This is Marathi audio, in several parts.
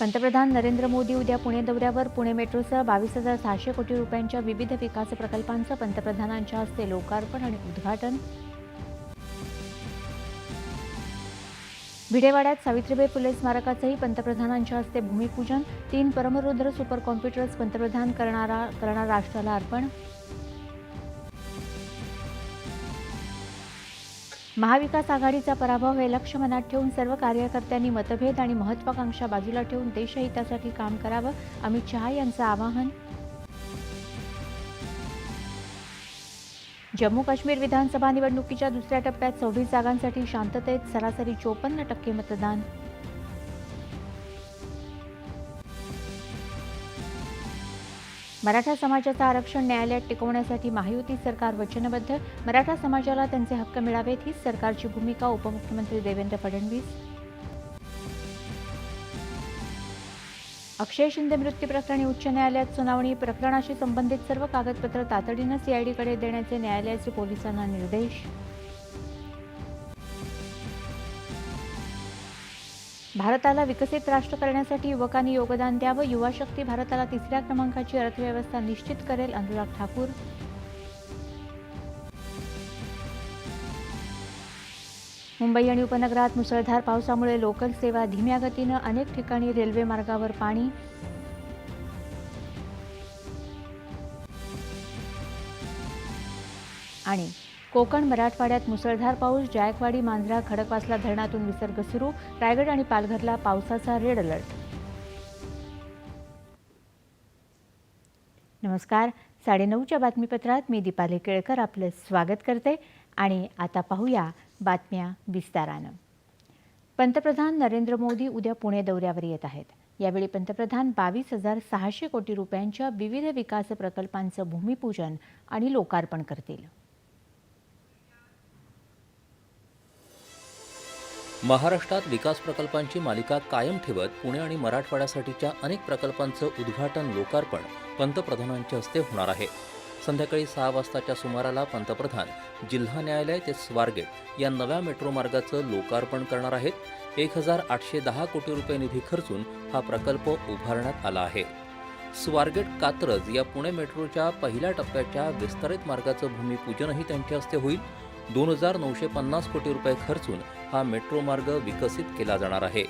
पंतप्रधान नरेंद्र मोदी उद्या पुणे दौऱ्यावर. पुणे मेट्रोसह बावीस हजार सहाशे कोटी रुपयांच्या विविध विकास प्रकल्पांचं पंतप्रधानांच्या हस्ते लोकार्पण आणि उद्घाटन. भिडेवाड्यात सावित्रीबाई फुले स्मारकाचंही पंतप्रधानांच्या हस्ते भूमिपूजन. तीन परमरुद्र सुपर कॉम्प्युटर्स पंतप्रधान करणारा करणार राष्ट्राला अर्पण. महाविकास आघाडीचा पराभव हे लक्ष मनात ठेवून सर्व कार्यकर्त्यांनी मतभेद आणि महत्वाकांक्षा बाजूला ठेवून देशहितासाठी काम करावं. अमित शहा यांचं आवाहन. जम्मू काश्मीर विधानसभा निवडणुकीच्या दुसऱ्या टप्प्यात सव्वीस जागांसाठी शांततेत सरासरी चोपन्न टक्के मतदान. मराठा समाजाचं आरक्षण न्यायालयात टिकवण्यासाठी महायुती सरकार वचनबद्ध. मराठा समाजाला त्यांचे हक्क मिळावेत हीच सरकारची भूमिका उपमुख्यमंत्री देवेंद्र फडणवीस. अक्षय शिंदे मृत्यू प्रकरणी उच्च न्यायालयात सुनावणी प्रकरणाशी संबंधित सर्व कागदपत्र तातडीनं सीआयडीकडे देण्याचे न्यायालयाचे पोलिसांना निर्देश. भारताला विकसित राष्ट्र करण्यासाठी युवकांनी योगदान द्यावं. युवा शक्ती भारताला तिसऱ्या क्रमांकाची अर्थव्यवस्था निश्चित करेल. अनुराग ठाकूर. मुंबई आणि उपनगरात मुसळधार पावसामुळे लोकल सेवा धीम्या गतीनं अनेक ठिकाणी रेल्वे मार्गावर पाणी. आणि कोकण मराठवाड्यात मुसळधार पाऊस जायकवाडी मांजरा खडकवासला धरणातून विसर्ग सुरू रायगड आणि पालघरला पावसाचा रेड अलर्ट. नमस्कार. साडेनऊच्या बातमीपत्रात मी दीपाली केळकर आपलं स्वागत करते आणि आता पाहूया बातम्या विस्तारानं. पंतप्रधान नरेंद्र मोदी उद्या पुणे दौऱ्यावर येत आहेत. यावेळी पंतप्रधान बावीस हजार सहाशे कोटी रुपयांच्या विविध विकास प्रकल्पांचं भूमिपूजन आणि लोकार्पण करतील. महाराष्ट्रात विकास प्रकल्पांची मालिका कायम ठेवत पुणे आणि मराठवाड्यासाठीच्या अनेक प्रकल्पांचं उद्घाटन लोकार्पण पंतप्रधानांच्या हस्ते होणार आहे. संध्याकाळी सहा वाजताच्या सुमाराला पंतप्रधान जिल्हा न्यायालय ते स्वारगेट या नव्या मेट्रो मार्गाचं लोकार्पण करणार आहेत. एक हजार आठशे दहा कोटी रुपये निधी खर्चून हा प्रकल्प उभारण्यात आला आहे. स्वारगेट कात्रज या पुणे मेट्रोच्या पहिल्या टप्प्याच्या विस्तारित मार्गाचं भूमिपूजनही त्यांच्या हस्ते होईल. दोन हजार नऊशे पन्नास कोटी रुपये खर्चून हा मेट्रो मार्ग विकसित केला जाणार आहे.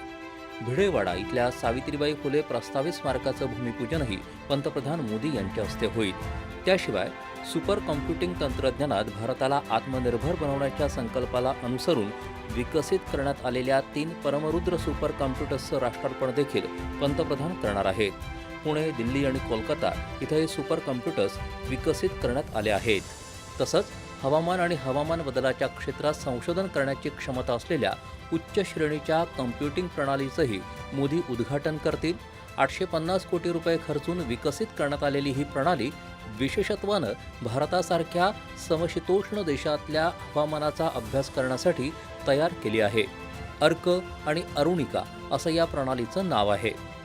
भिडेवाडा इथल्या सावित्रीबाई फुले प्रस्तावित स्मारकाचं भूमिपूजनही पंतप्रधान मोदी यांच्या हस्ते होईल. त्याशिवाय सुपर कॉम्प्युटिंग तंत्रज्ञानात भारताला आत्मनिर्भर बनवण्याच्या संकल्पाला अनुसरून विकसित करण्यात आलेल्या तीन परमरुद्र सुपर कॉम्प्युटर्सचं राष्ट्रार्पण देखील पंतप्रधान करणार आहेत. पुणे दिल्ली आणि कोलकाता इथं हे सुपर कॉम्प्युटर्स विकसित करण्यात आले आहेत. तसंच हवामान आणि हवामान बदलाच्या क्षेत्रात संशोधन करण्याची क्षमता असलेल्या उच्च श्रेणीच्या कम्प्युटिंग प्रणालीचंही मोदी उद्घाटन करतील. आठशे पन्नास कोटी रुपये खर्चून विकसित करण्यात आलेली ही प्रणाली विशेषत्वानं भारतासारख्या समशीतोष्ण देशातल्या हवामानाचा अभ्यास करण्यासाठी तयार केली आहे. अर्क आणि अरुणिका असं या प्रणालीचं नाव आहे.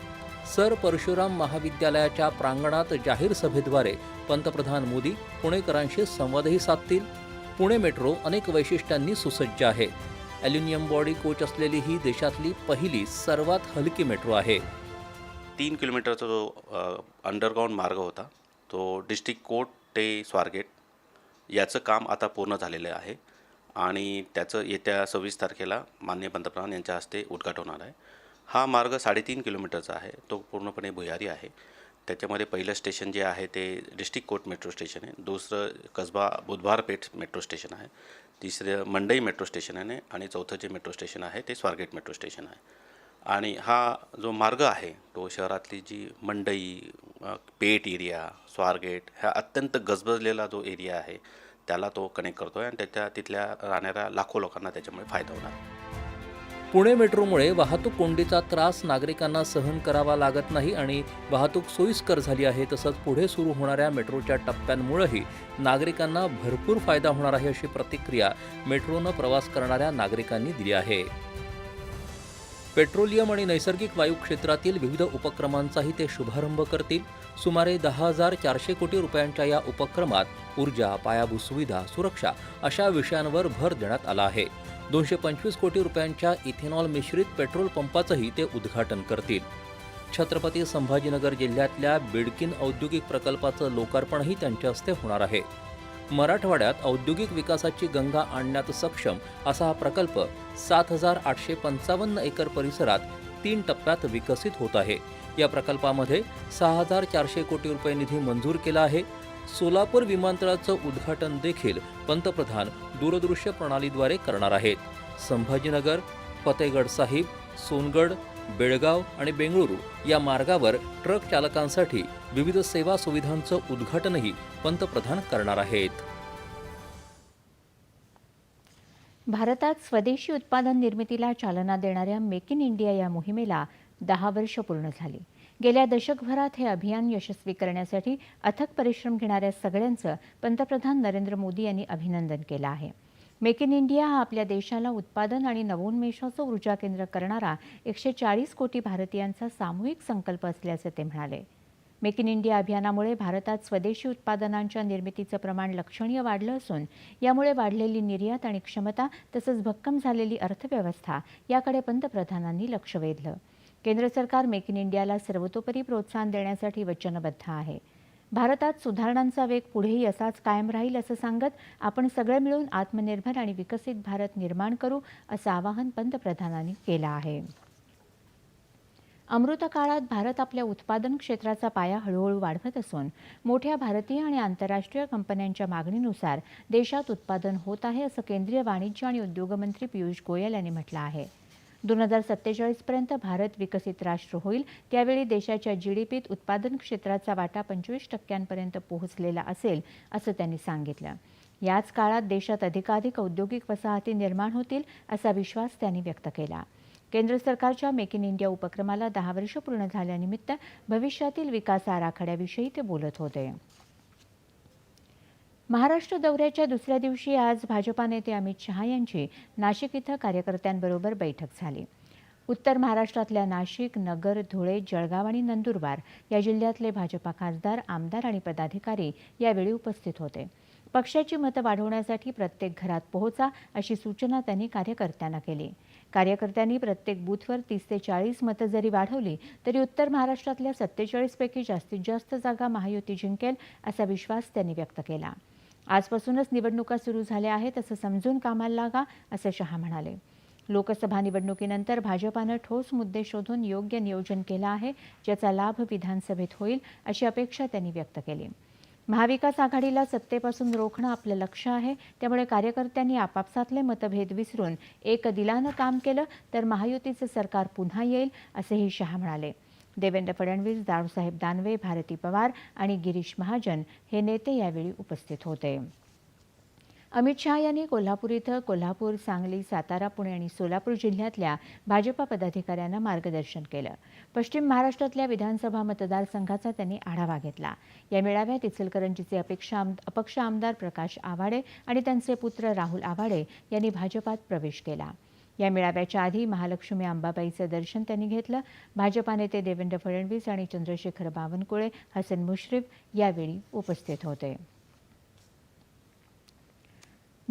सर परशुराम महाविद्यालयाच्या प्रांगणात जाहीर सभेद्वारे पंतप्रधान मोदी पुणेकरांशी संवादही साधतील. पुणे मेट्रो अनेक वैशिष्ट्यांनी सुसज्ज आहे. ॲल्युमिनियम बॉडी कोच असलेली ही देशातली पहिली सर्वात हलकी मेट्रो आहे. तीन किलोमीटरचा जो अंडरग्राऊंड मार्ग होता तो डिस्ट्रिक्ट कोर्ट ते स्वारगेट याचं काम आता पूर्ण झालेलं आहे. आणि त्याचं येत्या सव्वीस तारखेला माननीय पंतप्रधान यांच्या हस्ते उद्घाटन होणार आहे. हा मार्ग साडेतीन किलोमीटरचा आहे. तो पूर्णपणे भुयारी आहे. त्याच्यामध्ये पहिलं स्टेशन जे आहे ते डिस्ट्रिक्ट कोर्ट मेट्रो स्टेशन आहे. दुसरं कसबा बुधवारपेठ मेट्रो स्टेशन आहे. तिसरं मंडई मेट्रो स्टेशन आहे आणि चौथं जे मेट्रो स्टेशन आहे ते स्वारगेट मेट्रो स्टेशन आहे. आणि हा जो मार्ग आहे तो शहरातली जी मंडई पेट पेठ एरिया स्वारगेट ह्या अत्यंत गजबजलेला जो एरिया आहे त्याला तो कनेक्ट करतो आहे आणि त्याच्या तिथल्या राहणाऱ्या लाखो लोकांना त्याच्यामुळे फायदा होणार आहे. पुणे मेट्रोमुळे वाहतूक कोंडीचा त्रास नागरिकांना सहन करावा लागत नाही आणि वाहतूक सोयीस्कर झाली आहे तसंच पुढे सुरू होणाऱ्या मेट्रोच्या टप्प्यांमुळेही नागरिकांना भरपूर फायदा होणार आहे अशी प्रतिक्रिया मेट्रोनं प्रवास करणाऱ्या नागरिकांनी दिली आहे. पेट्रोलियम आणि नैसर्गिक वायू क्षेत्रातील विविध उपक्रमांचाही ते शुभारंभ करतील. सुमारे दहा हजार चारशे कोटी रुपयांच्या या उपक्रमात ऊर्जा पायाभूत सुविधा सुरक्षा अशा विषयांवर भर देण्यात आला आहे. दोनशे पंचवीस कोटी रुपयांच्या इथेनॉल मिश्रित पेट्रोल पंपाचंही ते उद्घाटन करतील. छत्रपती संभाजीनगर जिल्ह्यातल्या बिडकिन औद्योगिक प्रकल्पाचं लोकार्पणही त्यांच्या हस्ते होणार आहे. मराठवाड्यात औद्योगिक विकासाची गंगा आणण्यात सक्षम असा हा प्रकल्प सात हजार आठशे पंचावन्न एकर परिसरात तीन टप्प्यात विकसित होत आहे. या प्रकल्पामध्ये सहा हजार चारशे कोटी रुपये निधी मंजूर केला आहे. सोलापूर विमानतळाचं उद्घाटन देखील पंतप्रधान दूरदृश्य प्रणालीद्वारे करणार आहेत. संभाजीनगर फतेगड साहिब सोनगड बेळगाव आणि बेंगळुरू या मार्गावर ट्रक चालकांसाठी विविध सेवा सुविधांचं उद्घाटनही पंतप्रधान करणार आहेत. भारतात स्वदेशी उत्पादन निर्मितीला चालना देणाऱ्या मेक इन इंडिया या मोहिमेला दहा वर्ष पूर्ण झाली. गेल्या दशकभरात हे अभियान यशस्वी करण्यासाठी अथक परिश्रम घेणाऱ्या सगळ्यांचं पंतप्रधान नरेंद्र मोदी यांनी अभिनंदन केलं आहे. मेक इन इंडिया हा आपल्या देशाला उत्पादन आणि नवोन्मेषाचं ऊर्जा केंद्र करणारा एकशे चाळीस कोटी भारतीयांचा सामूहिक संकल्प असल्याचं ते म्हणाले. मेक इन इंडिया अभियानामुळे भारतात स्वदेशी उत्पादनांच्या निर्मितीचं प्रमाण लक्षणीय वाढलं असून यामुळे वाढलेली निर्यात आणि क्षमता तसंच भक्कम झालेली अर्थव्यवस्था याकडे पंतप्रधानांनी लक्ष वेधलं. केंद्र सरकार मेक इन इंडियाला सर्वतोपरी प्रोत्साहन देण्यासाठी वचनबद्ध आहे. भारतात सुधारणांचा वेग पुढेही असाच कायम राहील असं सांगत आपण सगळे मिळून आत्मनिर्भर आणि विकसित भारत निर्माण करू असं आवाहन पंतप्रधानांनी केलं आहे. अमृत काळात भारत आपल्या उत्पादन क्षेत्राचा पाया हळूहळू वाढवत असून मोठ्या भारतीय आणि आंतरराष्ट्रीय कंपन्यांच्या मागणीनुसार देशात उत्पादन होत आहे असं केंद्रीय वाणिज्य आणि उद्योग मंत्री पियुष गोयल यांनी म्हटलं आहे. दोन हजार सत्तेचाळीसपर्यंत भारत विकसित राष्ट्र होईल. त्यावेळी देशाच्या जीडीपीत उत्पादन क्षेत्राचा वाटा पंचवीस टक्क्यांपर्यंत पोहोचलेला असेल असं त्यांनी सांगितलं. याच काळात देशात अधिकाधिक औद्योगिक वसाहती निर्माण होतील असा विश्वास त्यांनी व्यक्त केला. केंद्र सरकारच्या मेक इन इंडिया उपक्रमाला दहा वर्ष पूर्ण झाल्यानिमित्त भविष्यातील विकास आराखड्याविषयी ते बोलत होते. महाराष्ट्र दौऱ्याच्या दुसऱ्या दिवशी आज भाजपा नेते अमित शहा यांची नाशिक इथं कार्यकर्त्यांबरोबर बैठक झाली. उत्तर महाराष्ट्रातल्या नाशिक नगर धुळे जळगाव आणि नंदुरबार या जिल्ह्यातले भाजपा खासदार आमदार आणि पदाधिकारी यावेळी उपस्थित होते. पक्षाची मतं वाढवण्यासाठी प्रत्येक घरात पोहोचा अशी सूचना त्यांनी कार्यकर्त्यांना केली. कार्यकर्त्यांनी प्रत्येक बूथवर तीस ते चाळीस मतं जरी वाढवली तरी उत्तर महाराष्ट्रातल्या सत्तेचाळीसपैकी जास्तीत जास्त जागा महायुती जिंकेल असा विश्वास त्यांनी व्यक्त केला. आजपासूनच निवडणुका सुरू झाल्या आहेत असं समजून कामाला लागा असं शहा म्हणाले. लोकसभा निवडणुकीनंतर भाजपानं ठोस मुद्दे शोधून योग्य नियोजन केलं आहे ज्याचा लाभ विधानसभेत होईल अशी अपेक्षा त्यांनी व्यक्त केली. महाविकास आघाडीला सत्तेपासून रोखणं आपलं लक्ष आहे त्यामुळे कार्यकर्त्यांनी आपापसातले मतभेद विसरून एक दिलानं काम केलं तर महायुतीचं सरकार पुन्हा येईल असेही शहा म्हणाले. देवेंद्र फडणवीस दारूसाहेब दानवे भारती पवार आणि गिरीश महाजन हे नेते यावेळी उपस्थित होते. अमित शहा यांनी कोल्हापूर इथं कोल्हापूर सांगली सातारा पुणे आणि सोलापूर जिल्ह्यातल्या भाजपा पदाधिकाऱ्यांना मार्गदर्शन केलं. पश्चिम महाराष्ट्रातल्या विधानसभा मतदारसंघाचा त्यांनी आढावा घेतला. या मेळाव्यात इचलकरंजीचे अपेक्षा अपक्ष आमदार प्रकाश आवाडे आणि त्यांचे पुत्र राहुल आवाडे यांनी भाजपात प्रवेश केला. या मेळाव्याच्या आधी महालक्ष्मी अंबाबाईचं दर्शन त्यांनी घेतलं. भाजपा नेते देवेंद्र फडणवीस आणि चंद्रशेखर बावनकुळे हसन मुश्रीफ यावेळी उपस्थित होते.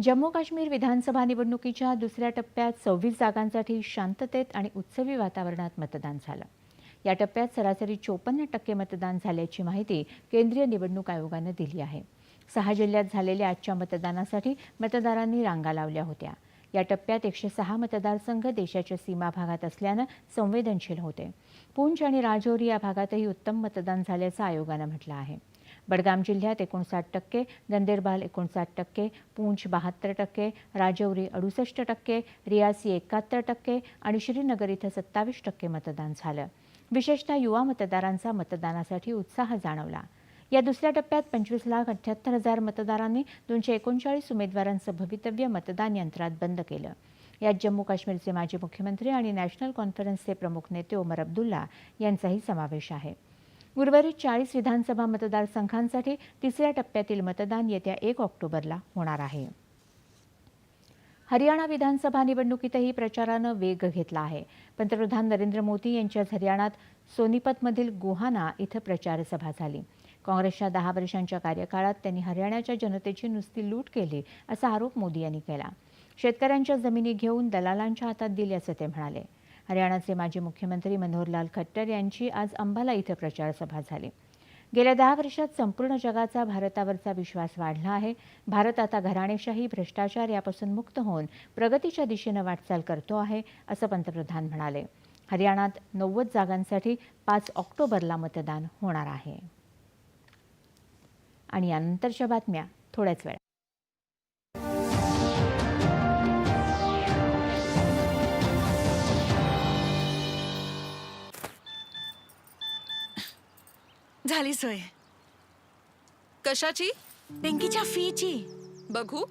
जम्मू काश्मीर विधानसभा निवडणुकीच्या दुसऱ्या टप्प्यात सव्वीस जागांसाठी शांततेत आणि उत्सवी वातावरणात मतदान झालं. या टप्प्यात सरासरी चोपन्न टक्के मतदान झाल्याची माहिती केंद्रीय निवडणूक आयोगानं दिली आहे. सहा जिल्ह्यात झालेल्या आजच्या मतदानासाठी मतदारांनी रांगा लावल्या होत्या. या टप्प्यात एकशे सहा मतदारसंघ देशाच्या सीमा भागात असल्यानं संवेदनशील होते. पूंछ आणि राजौरी या भागातही उत्तम मतदान झाल्याचं आयोगानं म्हटलं आहे. बडगाम जिल्ह्यात एकोणसाठ टक्के गंदेरबाल एकोणसाठ टक्के पूंछ बहात्तर टक्के राजौरी अडुसष्ट टक्के रियासी एकाहत्तर टक्के आणि श्रीनगर इथं सत्तावीस टक्के मतदान झालं. विशेषतः युवा मतदारांचा मतदानासाठी उत्साह जाणवला. या दुसऱ्या टप्प्यात पंचवीस लाख अठ्ठ्याहत्तर हजार मतदारांनी दोनशे एकोणचाळीस उमेदवारांचं भवितव्य मतदान यंत्रात बंद केलं. यात जम्मू काश्मीरचे माजी मुख्यमंत्री आणि नॅशनल कॉन्फरन्सचे प्रमुख नेते ओमर अब्दुल्ला यांचाही समावेश आहे. उर्वरित चाळीस विधानसभा मतदारसंघांसाठी तिसऱ्या टप्प्यातील मतदान येत्या एक ऑक्टोबरला होणार आहे. हरियाणा विधानसभा निवडणुकीतही प्रचारानं वेग घेतला आहे. पंतप्रधान नरेंद्र मोदी यांच्या हरियाणात सोनीपतमधील गुहाना इथं प्रचारसभा झाली. काँग्रेसच्या दहा वर्षांच्या कार्यकाळात त्यांनी हरियाणाच्या जनतेची नुसती लूट केली असा आरोप मोदी यांनी केला. शेतकऱ्यांच्या जमिनी घेऊन दलालांच्या हातात दिल्याचं ते म्हणाले. हरियाणाचे माजी मुख्यमंत्री मनोहरलाल खट्टर यांची आज अंबाला इथं प्रचारसभा झाली. गेल्या दहा वर्षात संपूर्ण जगाचा भारतावरचा विश्वास वाढला आहे. भारत आता घराणेशाही भ्रष्टाचार यापासून मुक्त होऊन प्रगतीच्या दिशेनं वाटचाल करतो आहे असं पंतप्रधान म्हणाले. हरियाणात नव्वद जागांसाठी पाच ऑक्टोबरला मतदान होणार आहे. आणि यानंतरच्या बातम्या थोड्याच वेळा झाली सोय. कशाची? बँकेच्या फीची. बघू.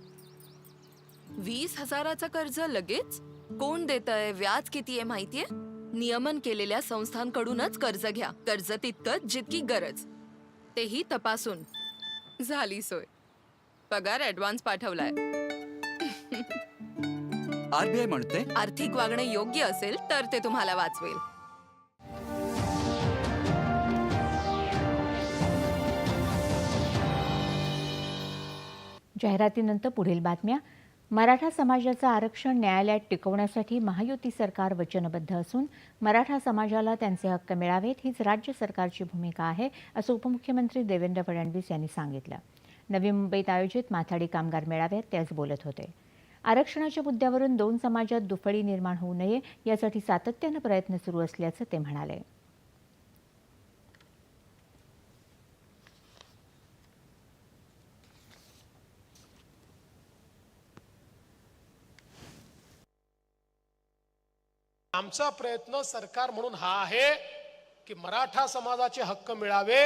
वीस हजाराचं कर्ज लगेच? कोण देत आहे व्याज किती आहे माहितीये? नियमन केलेल्या संस्थांकडूनच कर्ज घ्या. कर्ज तितकंच जितकी गरज. तेही तपासून. झाली सोय. पगार ऍडव्हान्स पाठवलाय. आरबीआय म्हणते आर्थिक वागणे योग्य असेल तर ते तुम्हाला वाचवेल. जाहिरातीनंतर पुढील बातम्या. मराठा समाजाचं आरक्षण न्यायालयात टिकवण्यासाठी महायुती सरकार वचनबद्ध असून मराठा समाजाला त्यांचे हक्क मिळावेत हीच राज्य सरकारची भूमिका आहे असं उपमुख्यमंत्री देवेंद्र फडणवीस यांनी सांगितलं. नवी मुंबईत आयोजित माथाडी कामगार मेळाव्यात ते आज बोलत होते. आरक्षणाच्या मुद्द्यावरून दोन समाजात दुफळी निर्माण होऊ नये यासाठी सातत्यानं प्रयत्न सुरू असल्याचं ते म्हणाले. आमचा प्रयत्न सरकार म्हणून हा आहे की मराठा समाजाचे हक्क मिळावे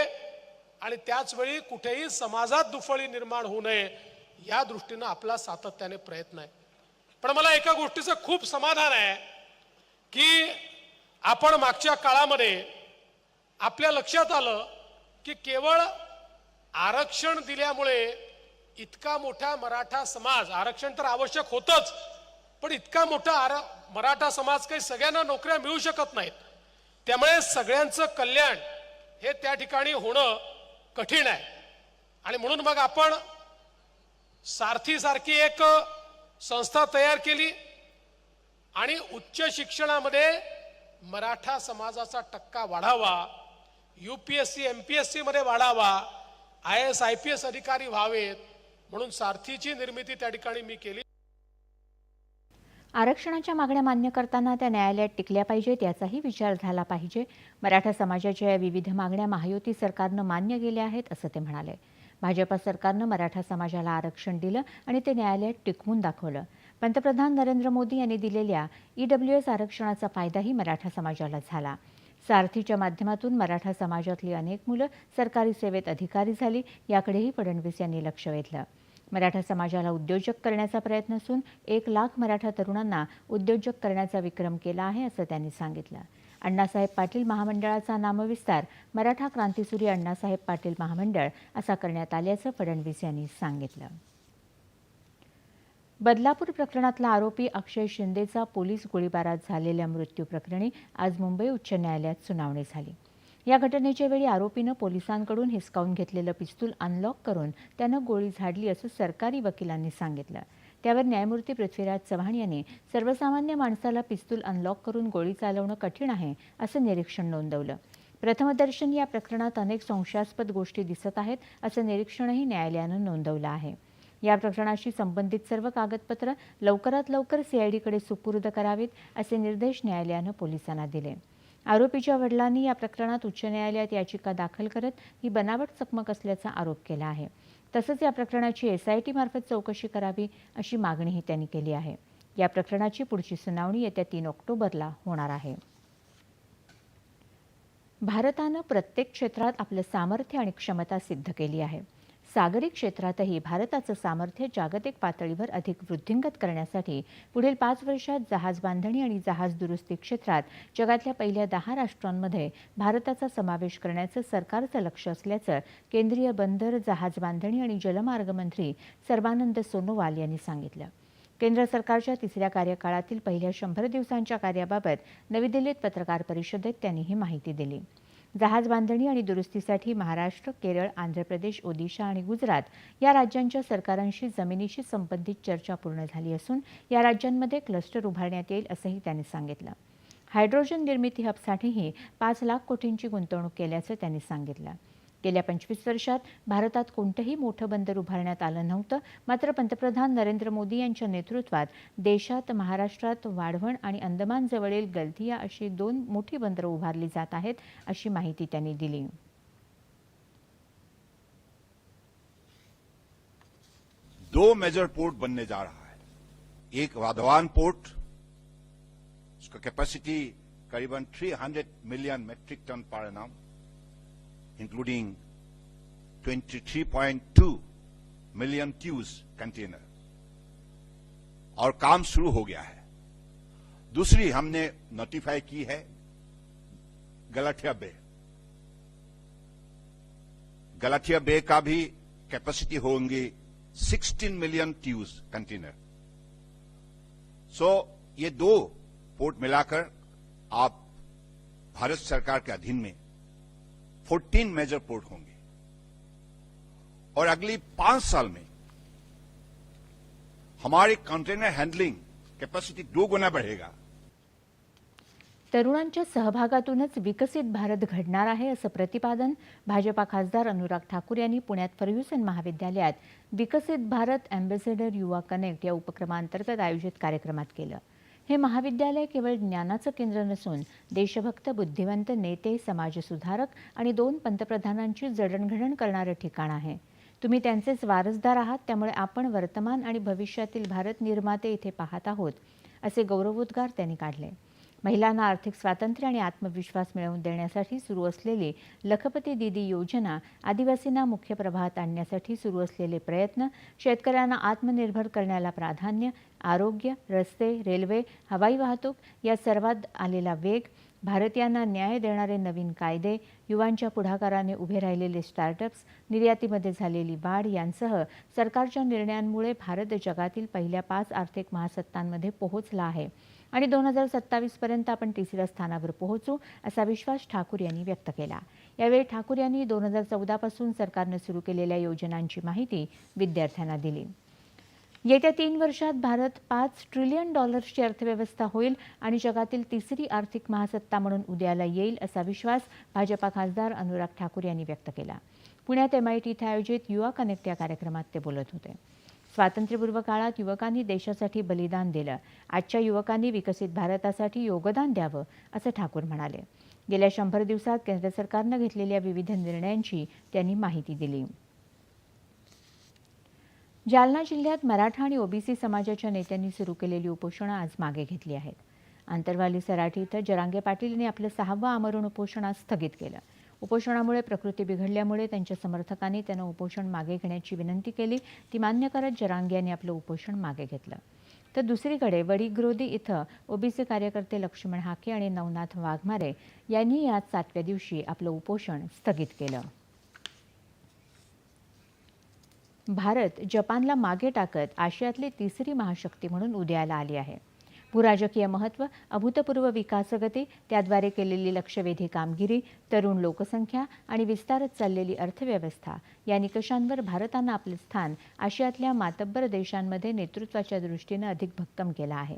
आणि त्याचवेळी कुठेही समाजात दुफळी निर्माण होऊ नये या दृष्टीनं आपला सातत्याने प्रयत्न आहे. पण मला एका गोष्टीचं खूप समाधान आहे की आपण मागच्या काळामध्ये आपल्या लक्षात आलं की केवळ आरक्षण दिल्यामुळे इतका मोठा मराठा समाज आरक्षण तर आवश्यक होतंच पण इतका मोठा आर मराठा समाज काही सगळ्यांना नोकऱ्या मिळू शकत नाहीत. त्यामुळे सगळ्यांचं कल्याण हे त्या ठिकाणी होणं कठीण आहे. आणि म्हणून मग आपण सारथीसारखी एक संस्था तयार केली आणि उच्च शिक्षणामध्ये मराठा समाजाचा टक्का वाढावा युपीएससी एमपीएससी मध्ये वाढावा I S I P S अधिकारी व्हावेत म्हणून सारथीची निर्मिती त्या ठिकाणी मी केली. आरक्षणाच्या मागण्या मान्य करताना त्या न्यायालयात टिकल्या पाहिजेत याचाही विचार झाला पाहिजे. मराठा समाजाच्या या विविध मागण्या महायुती सरकारनं मान्य केल्या आहेत असं ते म्हणाले. भाजपा सरकारनं मराठा समाजाला आरक्षण दिलं आणि ते न्यायालयात टिकवून दाखवलं. पंतप्रधान नरेंद्र मोदी यांनी दिलेल्या ईडब्ल्यू एस आरक्षणाचा फायदाही मराठा समाजाला झाला. सारथीच्या माध्यमातून मराठा समाजातली अनेक मुलं सरकारी सेवेत अधिकारी झाली याकडेही फडणवीस यांनी लक्ष वेधलं. मराठा समाजाला उद्योजक करण्याचा प्रयत्न असून एक लाख मराठा तरुणांना उद्योजक करण्याचा विक्रम केला आहे असं त्यांनी सांगितलं. अण्णासाहेब पाटील महामंडळाचा नामविस्तार मराठा क्रांतीसूर्य अण्णासाहेब पाटील महामंडळ असा करण्यात आल्याचं फडणवीस यांनी सांगितलं. बदलापूर प्रकरणातला आरोपी अक्षय शिंदेचा पोलीस गोळीबारात झालेल्या मृत्यू प्रकरणी आज मुंबई उच्च न्यायालयात सुनावणी झाली. या घटनेच्या वेळी आरोपीनं पोलिसांकडून हिसकावून घेतलेलं पिस्तूल अनलॉक करून त्यानं गोळी झाडली असं सरकारी वकिलांनी सांगितलं. त्यावर न्यायमूर्ती पृथ्वीराज चव्हाण यांनी सर्वसामान्य माणसाला पिस्तूल अनलॉक करून गोळी चालवणं कठीण आहे असं निरीक्षण नोंदवलं. प्रथमदर्शन या प्रकरणात अनेक संशयास्पद गोष्टी दिसत आहेत असं निरीक्षणही न्यायालयानं नोंदवलं आहे. या प्रकरणाशी संबंधित सर्व कागदपत्र लवकरात लवकर सीआयडीकडे सुपूर्द करावीत असे निर्देश न्यायालयानं पोलिसांना दिले. आरोपीच्या वडिलांनी या प्रकरणात उच्च न्यायालयात याचिका दाखल करत ही बनावट चकमक असल्याचा आरोप केला आहे. तसंच या प्रकरणाची एसआयटी मार्फत चौकशी करावी अशी मागणीही त्यांनी केली आहे. या प्रकरणाची पुढची सुनावणी येत्या तीन ऑक्टोबरला होणार आहे. भारतानं प्रत्येक क्षेत्रात आपलं सामर्थ्य आणि क्षमता सिद्ध केली आहे. सागरी क्षेत्रातही भारताचं सामर्थ्य जागतिक पातळीवर अधिक वृद्धिंगत करण्यासाठी पुढील पाच वर्षात जहाज बांधणी आणि जहाज दुरुस्ती क्षेत्रात जगातल्या पहिल्या दहा राष्ट्रांमध्ये भारताचा समावेश करण्याचं सरकारचं लक्ष असल्याचं केंद्रीय बंदर जहाज बांधणी आणि जलमार्ग मंत्री सर्वानंद सोनोवाल यांनी सांगितलं. केंद्र सरकारच्या तिसऱ्या कार्यकाळातील पहिल्या शंभर दिवसांच्या कार्याबाबत नवी दिल्लीत पत्रकार परिषदेत त्यांनी ही माहिती दिली. जहाज बांधणी आणि दुरुस्तीसाठी महाराष्ट्र केरळ आंध्र प्रदेश ओदिशा आणि गुजरात या राज्यांच्या सरकारांशी जमिनीशी संबंधित चर्चा पूर्ण झाली असून या राज्यांमध्ये क्लस्टर उभारण्यात येईल असंही त्यांनी सांगितलं. हायड्रोजन निर्मिती हबसाठीही पाच लाख कोटींची गुंतवणूक केल्याचं त्यांनी सांगितलं. गेल्या पंचवीस वर्षात भारतात कोणतंही मोठं बंदर उभारण्यात आलं नव्हतं. मात्र पंतप्रधान नरेंद्र मोदी यांच्या नेतृत्वात देशात महाराष्ट्रात वाढवण आणि अंदमान जवळील गलथिया अशी दोन मोठी बंदरं उभारली जात आहेत अशी माहिती त्यांनी दिली. दो मेजर पोर्ट बनने जा रहा है. एक वाधवान पोर्ट उसका कैपेसिटी करीबन 300 मिलियन मेट्रिक टन पर एनम इंक्लूडिंग 23.2 मिलियन क्यूज कंटेनर और काम शुरू हो गया है। दूसरी हमने नोटिफाई की है गलाठिया बे। गलाठिया बे का भी कैपेसिटी होंगी 16 मिलियन ट्यूज कंटेनर सो ये दो पोर्ट मिलाकर आप भारत सरकार के अधीन में 14 मेजर पोर्ट होंगे। और अगली पांच साल में हमारी कंटेनर हैंडलिंग कैपेसिटी दो गुना बढ़ेगा। तरुणांच्या सहभागातूनच विकसित भारत घडणार आहे असं प्रतिपादन भाजपा खासदार अनुराग ठाकूर यांनी पुण्यात फर्ग्युसन महाविद्यालयात विकसित भारत अँबेसेडर युवा कनेक्ट या उपक्रमांतर्गत आयोजित कार्यक्रमात केलं. हे महाविद्यालय केवळ ज्ञानाचं केंद्र नसून देशभक्त बुद्धिवंत नेते समाजसुधारक आणि दोन पंतप्रधानांची जडणघडण करणारं ठिकाण आहे. तुम्ही त्यांचेच वारसदार आहात त्यामुळे आपण वर्तमान आणि भविष्यातील भारत निर्माते इथे पाहत आहोत असे गौरवोद्गार त्यांनी काढले. महिलांना आर्थिक स्वातंत्र्य आणि आत्मविश्वास मिळवून देण्यासाठी सुरू असलेली लखपती दिदी योजना आदिवासींना मुख्य प्रभात आणण्यासाठी सुरू असलेले प्रयत्न शेतकऱ्यांना आत्मनिर्भर करण्याला प्राधान्य आरोग्य रस्ते रेल्वे हवाई वाहतूक या सर्वात आलेला वेग भारतीयांना न्याय देणारे नवीन कायदे युवांच्या पुढाकाराने उभे राहिलेले स्टार्टअप्स निर्यातीमध्ये झालेली वाढ यांसह सरकारच्या निर्णयांमुळे भारत जगातील पहिल्या पाच आर्थिक महासत्तांमध्ये पोहोचला आहे. आणि दोन हजार सत्तावीसपर्यंत आपण तिसऱ्या स्थानावर पोहोचू असा विश्वास ठाकूर यांनी व्यक्त केला. यावेळी ठाकूर यांनी दोन हजार चौदापासून सरकारनं सुरू केलेल्या योजनांची माहिती विद्यार्थ्यांना दिली. येत्या तीन वर्षात भारत पाच ट्रिलियन डॉलर्सची अर्थव्यवस्था होईल आणि जगातील तिसरी आर्थिक महासत्ता म्हणून उद्याला येईल असा विश्वास भाजपा खासदार अनुराग ठाकूर यांनी व्यक्त केला. पुण्यात एमआयटी इथे आयोजित युवा कनेक्ट या कार्यक्रमात ते बोलत होते. स्वातंत्र्यपूर्व काळात युवकांनी देशासाठी बलिदान दिलं. आजच्या युवकांनी विकसित भारतासाठी योगदान द्यावं असं ठाकूर म्हणाले. गेल्या शंभर दिवसात केंद्र सरकारनं घेतलेल्या विविध निर्णयांची त्यांनी माहिती दिली. जालना जिल्ह्यात मराठा आणि ओबीसी समाजाच्या नेत्यांनी सुरू केलेली उपोषणं आज मागे घेतली आहेत. आंतरवाली सराठी इथं जरांगे पाटील यांनी आपलं सहावं आमरण उपोषण आज स्थगित केलं. उपोषणामुळे प्रकृती बिघडल्यामुळे त्यांच्या समर्थकांनी त्यांना उपोषण मागे घेण्याची विनंती केली. ती मान्य करत जरांगे यांनी आपलं उपोषण मागे घेतलं. तर दुसरीकडे वडीग्रोदी इथं ओबीसी कार्यकर्ते लक्ष्मण हाके आणि नवनाथ वाघमारे यांनी आज सातव्या दिवशी आपलं उपोषण स्थगित केलं. भारत जपानला मागे टाकत आशियातली तिसरी महाशक्ती म्हणून उदयाला आली आहे. भूराजकीय महत्त्व अभूतपूर्व विकासगती त्याद्वारे केलेली लक्षवेधी कामगिरी तरुण लोकसंख्या आणि विस्तारत चाललेली अर्थव्यवस्था या निकषांवर भारतानं आपलं स्थान आशियातल्या मातब्बर देशांमध्ये नेतृत्वाच्या दृष्टीनं अधिक भक्कम केलं आहे.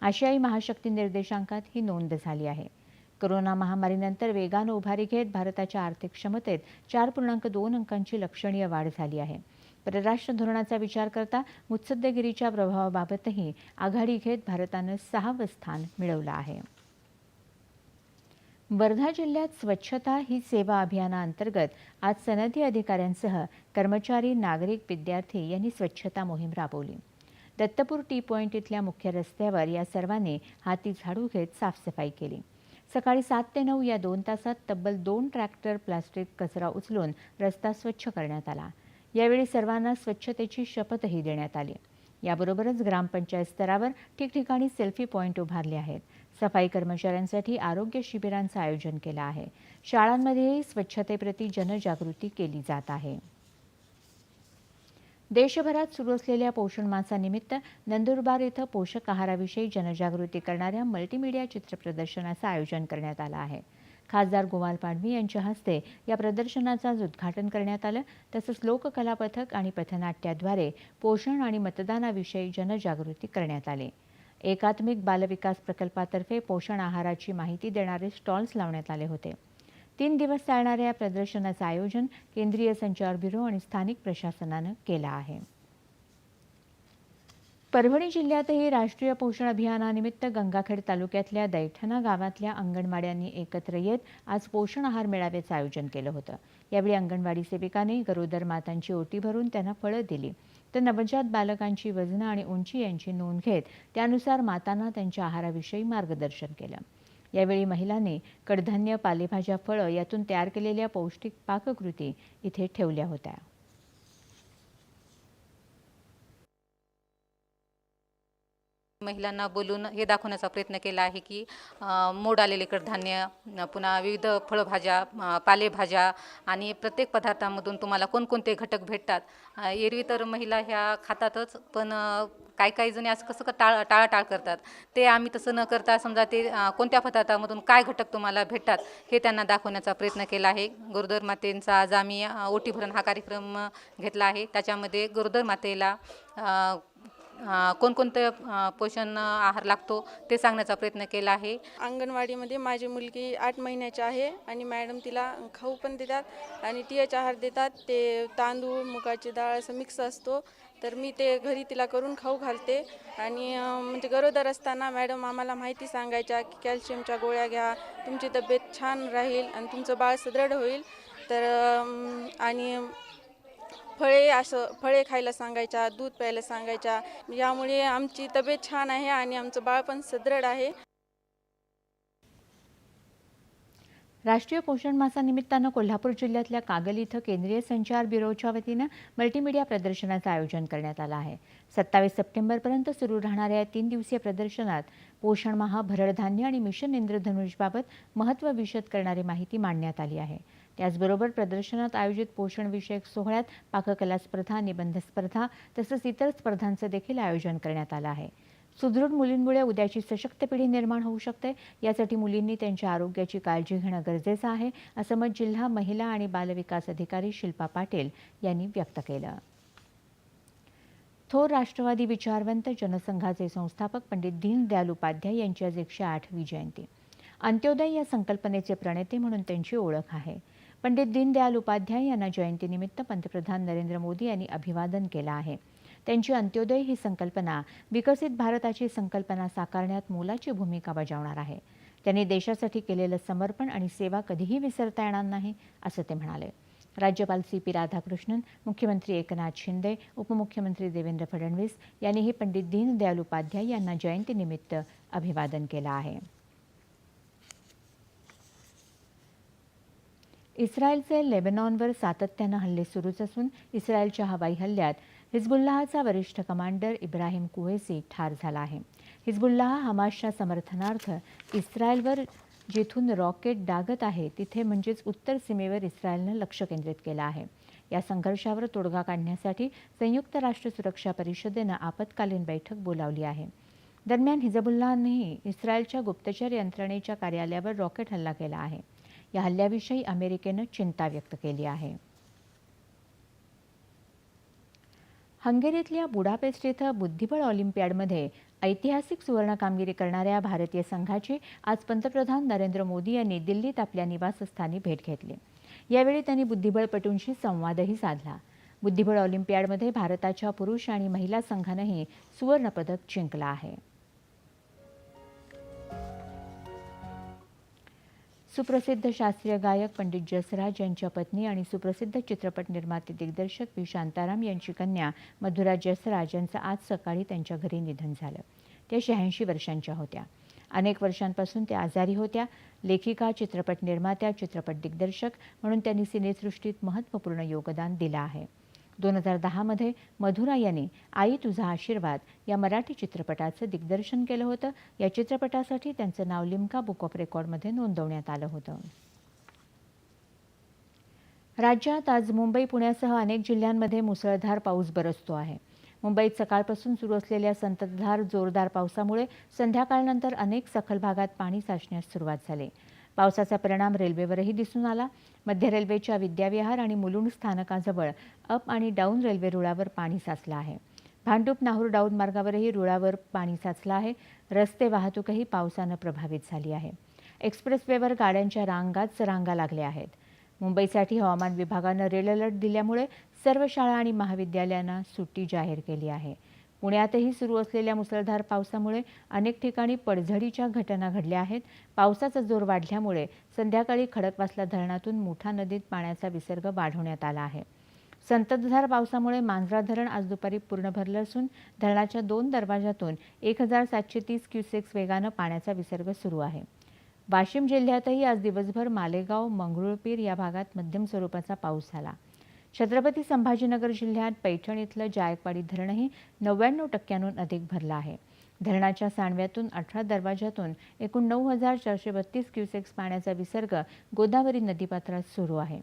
आशियाई महाशक्ती निर्देशांकात ही नोंद झाली आहे. कोरोना महामारीनंतर वेगानं उभारी घेत भारताच्या आर्थिक क्षमतेत चार पूर्णांक दोन अंकांची लक्षणीय वाढ झाली आहे. परराष्ट्र धोरणाचा विचार करता मुत्सद्देगिरीच्या प्रभावाबाबतही आघाडी घेत भारतानं सहावं स्थान मिळवलं आहे. वर्धा जिल्ह्यात स्वच्छता ही सेवा अभियानाअंतर्गत आज सनदी अधिकाऱ्यांसह कर्मचारी नागरिक विद्यार्थी यांनी स्वच्छता मोहीम राबवली. दत्तपूर टी पॉईंट इथल्या मुख्य रस्त्यावर या सर्वांनी हाती झाडू घेत साफसफाई केली. सकाळी सात ते नऊ या दोन तासात तब्बल दोन ट्रॅक्टर प्लास्टिक कचरा उचलून रस्ता स्वच्छ करण्यात आला. यावेळी सर्वांना स्वच्छतेची शपथही देण्यात आली. याबरोबरच ग्रामपंचायत स्तरावर ठिकठिकाणी सेल्फी पॉईंट उभारले आहेत. सफाई कर्मचाऱ्यांसाठी आरोग्य शिबिरांचं आयोजन केलं आहे. शाळांमध्येही स्वच्छतेप्रती जनजागृती केली जात आहे. देशभरात सुरू असलेल्या पोषण मासानिमित्त नंदुरबार इथं पोषक आहाराविषयी जनजागृती करणाऱ्या मल्टीमीडिया चित्रप्रदर्शनाचं आयोजन करण्यात आलं आहे. खासदार गोवाल पाडवी यांच्या हस्ते या प्रदर्शनाचं आज उद्घाटन करण्यात आलं. तसंच लोककला पथक आणि पथनाट्याद्वारे पोषण आणि मतदानाविषयी जनजागृती करण्यात आली. एकात्मिक बालविकास प्रकल्पातर्फे पोषण आहाराची माहिती देणारे स्टॉल्स लावण्यात आले होते. तीन दिवस चालणाऱ्या या प्रदर्शनाचं आयोजन केंद्रीय संचार ब्युरो आणि स्थानिक प्रशासनानं केलं आहे. परभणी जिल्ह्यातही राष्ट्रीय पोषण अभियानानिमित्त गंगाखेड तालुक्यातल्या दैठणा गावातल्या अंगणवाड्यांनी एकत्र येत आज पोषण आहार मेळाव्याचं आयोजन केलं होतं. यावेळी अंगणवाडी सेविकाने गरोदर मातांची ओटी भरून त्यांना फळं दिली. तर नवजात बालकांची वजनं आणि उंची यांची नोंद घेत त्यानुसार मातांना त्यांच्या आहाराविषयी मार्गदर्शन केलं. यावेळी महिलांनी कडधान्य पालेभाज्या फळं यातून तयार केलेल्या पौष्टिक पाककृती इथे ठेवल्या होत्या. महिलांना बोलून हे दाखवण्याचा प्रयत्न केला आहे की मोड आलेले कडधान्य पुन्हा विविध फळभाज्या पालेभाज्या आणि प्रत्येक पदार्थामधून तुम्हाला कोणकोणते घटक भेटतात. एरवी तर महिला ह्या खातातच पण काही काही जणी असं कसं का- टाळ टाळाटाळ करतात. ते आम्ही तसं न करता समजा ते कोणत्या पदार्थामधून काय घटक तुम्हाला भेटतात हे त्यांना दाखवण्याचा प्रयत्न केला आहे. गरोदर मातेंचा आज आम्ही ओटीभरण हा कार्यक्रम घेतला आहे. त्याच्यामध्ये गरोदर मातेला कोणकोणतं पोषण आहार लागतो ते सांगण्याचा प्रयत्न केला आहे. अंगणवाडीमध्ये माझी मुलगी आठ महिन्याची आहे आणि मॅडम तिला खाऊ पण देतात आणि टीएच आहार देतात. ते तांदूळ मुगाची डाळ असं मिक्स असतो. तर मी ते घरी तिला करून खाऊ घालते. आणि म्हणजे गरोदर असताना मॅडम आम्हाला माहिती सांगायच्या की कॅल्शियमच्या गोळ्या घ्या तुमची तब्येत छान राहील आणि तुमचं बाळ सुदृढ होईल. तर आणि फळे असं फळे खायला सांगायच्या दूध प्यायला सांगायच्या. यामुळे आमची तब्येत छान आहे आणि आमचं बाळ पण सदृढ आहे. राष्ट्रीय पोषण मासानिमित्तानं कोल्हापूर जिल्ह्यातल्या कागल इथं केंद्रीय संचार ब्युरोच्या वतीनं मल्टीमीडिया प्रदर्शनाचं आयोजन करण्यात आलं आहे. सत्तावीस सप्टेंबरपर्यंत सुरू राहणाऱ्या या तीन दिवसीय प्रदर्शनात पोषण महा भरडधान्य आणि मिशन इंद्रधनुषबाबत महत्त्व विशद करणारी माहिती मांडण्यात आली आहे. त्याचबरोबर प्रदर्शनात आयोजित पोषणविषयक सोहळ्यात पाककला स्पर्धा निबंध स्पर्धा तसंच इतर स्पर्धांचं देखील आयोजन करण्यात आलं आहे. सुदृढ मुलींमुळे उद्याची सशक्त पिढी निर्माण होऊ शकते. यासाठी मुलींनी त्यांच्या आरोग्याची काळजी घेणं गरजेचं आहे असं मत जिल्हा महिला आणि बालविकास अधिकारी शिल्पा पाटील यांनी व्यक्त केलं. थोर राष्ट्रवादी विचारवंत जनसंघाचे संस्थापक पंडित दीनदयाल उपाध्याय यांची आज एकशे आठवी जयंती. अंत्योदय या संकल्पनेचे प्रणेते म्हणून त्यांची ओळख आहे. पंडित दीनदयाल उपाध्याय यांना जयंतीनिमित्त पंतप्रधान नरेंद्र मोदी यांनी अभिवादन केलं आहे. त्यांची अंत्योदय ही संकल्पना विकसित भारताची संकल्पना साकारण्यात मोलाची भूमिका बजावणार आहे. त्यांनी देशासाठी केलेलं समर्पण आणि सेवा कधीही विसरता येणार नाही असं ते म्हणाले. राज्यपाल सी पी राधाकृष्णन मुख्यमंत्री एकनाथ शिंदे उपमुख्यमंत्री देवेंद्र फडणवीस यांनीही पंडित दीनदयाल उपाध्याय यांना जयंतीनिमित्त अभिवादन केलं आहे. इस्रायलचे लेबनॉनवर सातत्यानं हल्ले सुरूच असून इस्रायलच्या हवाई हल्ल्यात हिजबुल्लाहचा वरिष्ठ कमांडर इब्राहिम कुवेसी ठार झाला आहे. हिजबुल्लाह हमासच्या समर्थनार्थ इस्रायलवर जिथून रॉकेट डागत आहे तिथे म्हणजेच उत्तर सीमेवर इस्रायलनं लक्ष केंद्रित केलं आहे. या संघर्षावर तोडगा काढण्यासाठी संयुक्त राष्ट्र सुरक्षा परिषदेनं आपत्कालीन बैठक बोलावली आहे. दरम्यान हिजबुल्लानेही इस्रायलच्या गुप्तचर यंत्रणेच्या कार्यालयावर रॉकेट हल्ला केला आहे. या हल्ल्याविषयी अमेरिकेनं चिंता व्यक्त केली आहे. हंगेरीतल्या बुडापेस्ट इथं बुद्धिबळ ऑलिम्पियाडमध्ये ऐतिहासिक सुवर्ण कामगिरी करणाऱ्या भारतीय संघाची आज पंतप्रधान नरेंद्र मोदी यांनी दिल्लीत आपल्या निवासस्थानी भेट घेतली. यावेळी त्यांनी बुद्धिबळपटूंशी संवादही साधला. बुद्धिबळ ऑलिम्पियाडमध्ये भारताच्या पुरुष आणि महिला संघानंही सुवर्णपदक जिंकलं आहे. सुप्रसिद्ध शास्त्रीय गायक पंडित जसराज यांच्या पत्नी आणि सुप्रसिद्ध चित्रपट निर्माते दिग्दर्शक व्ही. शांताराम यांची कन्या मधुरा जसराज यांचं आज सकाळी त्यांच्या घरी निधन झालं. त्या शहाऐंशी वर्षांच्या होत्या. अनेक वर्षांपासून त्या आजारी होत्या. लेखिका चित्रपट निर्मात्या चित्रपट दिग्दर्शक म्हणून त्यांनी सिनेसृष्टीत महत्त्वपूर्ण योगदान दिलं आहे. दोन हजार दहामध्ये मधुरा यांनी आई तुझा आशीर्वाद या मराठी चित्रपटाचं दिग्दर्शन केलं होतं. या चित्रपटासाठी त्यांचं नाव लिमका बुक ऑफ रेकॉर्डमध्ये नोंदवण्यात आलं होतं. राज्यात आज मुंबई पुण्यासह अनेक जिल्ह्यांमध्ये मुसळधार पाऊस बरसतो आहे. मुंबईत सकाळपासून सुरू असलेल्या संततधार जोरदार पावसामुळे संध्याकाळनंतर अनेक सखल भागात पाणी साचण्यास सुरुवात झाली. पावसाचा परिणाम रेल्वेवरही दिसून आला. मध्य रेल्वेच्या विद्याविहार आणि मुलुंड स्थानकाजवळ अप आणि डाऊन रेल्वे रुळावर पाणी साचलं आहे. भांडूप नाहूर डाऊन मार्गावरही रुळावर पाणी साचलं आहे. रस्ते वाहतूकही पावसानं प्रभावित झाली आहे. एक्सप्रेसवेवर गाड्यांच्या रांगाच रांगा लागल्या आहेत. मुंबईसाठी हवामान विभागानं रेड अलर्ट दिल्यामुळे सर्व शाळा आणि महाविद्यालयांना सुट्टी जाहीर केली आहे. पुण्यातही सुरू असलेल्या मुसळधार पावसामुळे अनेक ठिकाणी पडझडीच्या घटना घडल्या आहेत. पावसाचा जोर वाढल्यामुळे संध्याकाळी खडकवासला धरणातून मोठा नदीत पाण्याचा विसर्ग वाढवण्यात आला आहे. संततधार पावसामुळे मांजरा धरण आज दुपारी पूर्ण भरलं असून धरणाच्या दोन दरवाजातून एक हजार सातशे तीस क्युसेक्स वेगानं पाण्याचा विसर्ग सुरू आहे. वाशिम जिल्ह्यातही आज दिवसभर मालेगाव मंगरुळपीर या भागात मध्यम स्वरूपाचा पाऊस झाला. छत्रपती संभाजीनगर जिल्ह्यात पैठण इथलं जायकवाडी धरणही नव्याण्णव टक्क्यांहून अधिक भरलं आहे. धरणाच्या सांडव्यातून अठरा दरवाजातून एकूण नऊ हजार चारशे बत्तीस क्युसेक्स पाण्याचा विसर्ग गोदावरी नदीपात्रात सुरू आहे.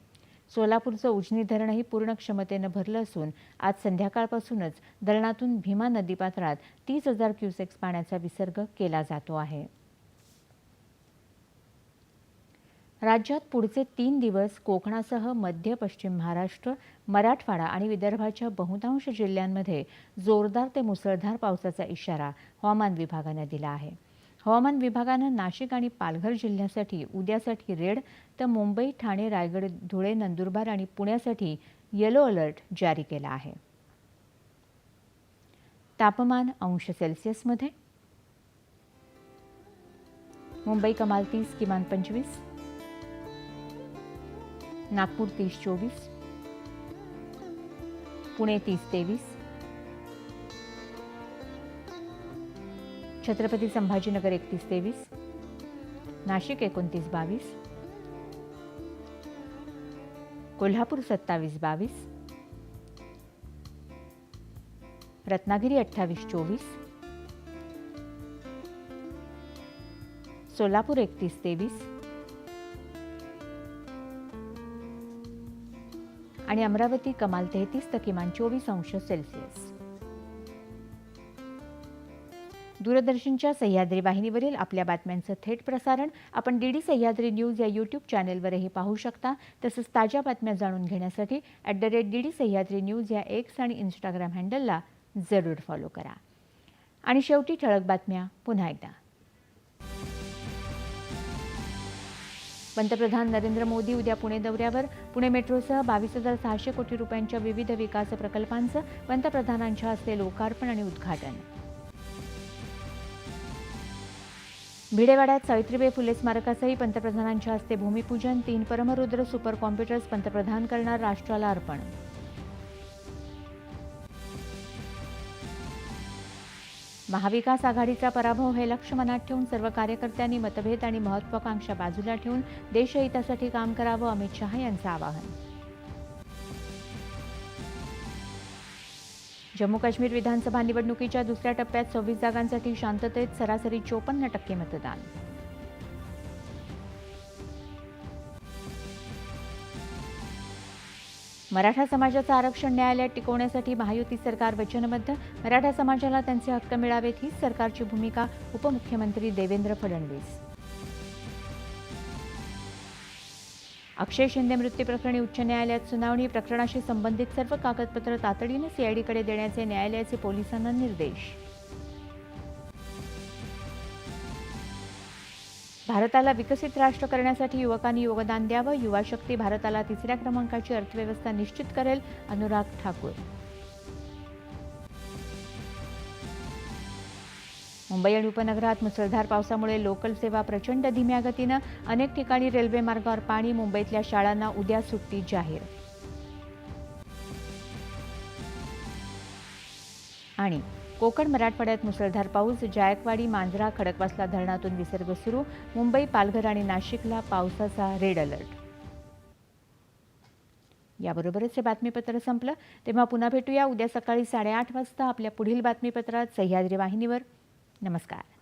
सोलापूरचं उजनी धरणही पूर्ण क्षमतेनं भरलं असून आज संध्याकाळपासूनच धरणातून भीमा नदीपात्रात तीस हजार क्युसेक्स पाण्याचा विसर्ग केला जातो आहे. राज्यात पुढचे तीन दिवस कोकणासह मध्य पश्चिम महाराष्ट्र मराठवाडा आणि विदर्भाच्या बहुतांश जिल्ह्यांमध्ये जोरदार ते मुसळधार पावसाचा इशारा हवामान विभागानं दिला आहे. हवामान विभागानं नाशिक आणि पालघर जिल्ह्यासाठी उद्यासाठी रेड तर मुंबई ठाणे रायगड धुळे नंदुरबार आणि पुण्यासाठी येलो अलर्ट जारी केला आहे. तापमान अंश सेल्सिअसमध्ये. मुंबई कमाल तीस किमान पंचवीस. नागपूर तीस चोवीस पुणे तीस तेवीस छत्रपती संभाजीनगर एकतीस तेवीस नाशिक एकोणतीस बावीस कोल्हापूर सत्तावीस बावीस रत्नागिरी अठ्ठावीस चोवीस सोलापूर एकतीस तेवीस आणि अमरावती कमाल तेहतीस तर किमान चोवीस अंश सेल्सिअस. दूरदर्शनच्या सह्याद्री वाहिनीवरील आपल्या बातम्यांचं थेट प्रसारण आपण डी डी सह्याद्री न्यूज या यूट्यूब चॅनेलवरही पाहू शकता तसंच ताज्या बातम्या जाणून घेण्यासाठी at the rate D D Sahyadri news या एक्स आणि इंस्टाग्राम हँडलला जरूर फॉलो करा. आणि शेवटी ठळक बातम्या पुन्हा एकदा. पंतप्रधान नरेंद्र मोदी उद्या पुणे दौऱ्यावर. पुणे मेट्रोसह बावीस हजार सहाशे कोटी रुपयांच्या विविध विकास प्रकल्पांचं पंतप्रधानांच्या हस्ते लोकार्पण आणि उद्घाटन. भिडेवाड्यात सावित्रीबाई फुले स्मारकासही पंतप्रधानांच्या हस्ते भूमिपूजन तीन परमरुद्र सुपर कॉम्प्युटर्स पंतप्रधान करणार राष्ट्राला अर्पण महाविकास आघाडीचा पराभव हे लक्ष मनात ठेवून सर्व कार्यकर्त्यांनी मतभेद आणि महत्वाकांक्षा बाजूला ठेवून देशहितासाठी काम करावं अमित शहा यांचं आवाहन. जम्मू काश्मीर विधानसभा निवडणुकीच्या दुसऱ्या टप्प्यात सव्वीस जागांसाठी शांततेत सरासरी चोपन्न टक्के मतदान. मराठा समाजाचं आरक्षण न्यायालयात टिकवण्यासाठी महायुती सरकार वचनबद्ध. मराठा समाजाला त्यांचे हक्क मिळावेत हीच सरकारची भूमिका उपमुख्यमंत्री देवेंद्र फडणवीस. अक्षय शिंदे मृत्यू प्रकरणी उच्च न्यायालयात सुनावणी प्रकरणाशी संबंधित सर्व कागदपत्र तातडीने सीआयडीकडे देण्याचे न्यायालयाचे पोलिसांना निर्देश. भारताला विकसित राष्ट्र करण्यासाठी युवकांनी योगदान द्यावं. युवा शक्ती भारताला तिसऱ्या क्रमांकाची अर्थव्यवस्था निश्चित करेल. अनुराग ठाकूर. मुंबई आणि उपनगरात मुसळधार पावसामुळे लोकल सेवा प्रचंड धीम्या गतीनं अनेक ठिकाणी रेल्वे मार्गावर पाणी मुंबईतल्या शाळांना उद्या सुट्टी जाहीर. आणि कोकण मराठवाड्यात मुसळधार पाऊस जायकवाडी मांजरा खडकवासला धरणातून विसर्ग सुरू मुंबई पालघर आणि नाशिकला पावसाचा रेड अलर्ट. याबरोबरच हे बातमीपत्र संपलं. तेव्हा पुन्हा भेटूया. उद्या सकाळी साडेआठ वाजता आपल्या पुढील बातमीपत्रात सह्याद्री वाहिनीवर. नमस्कार.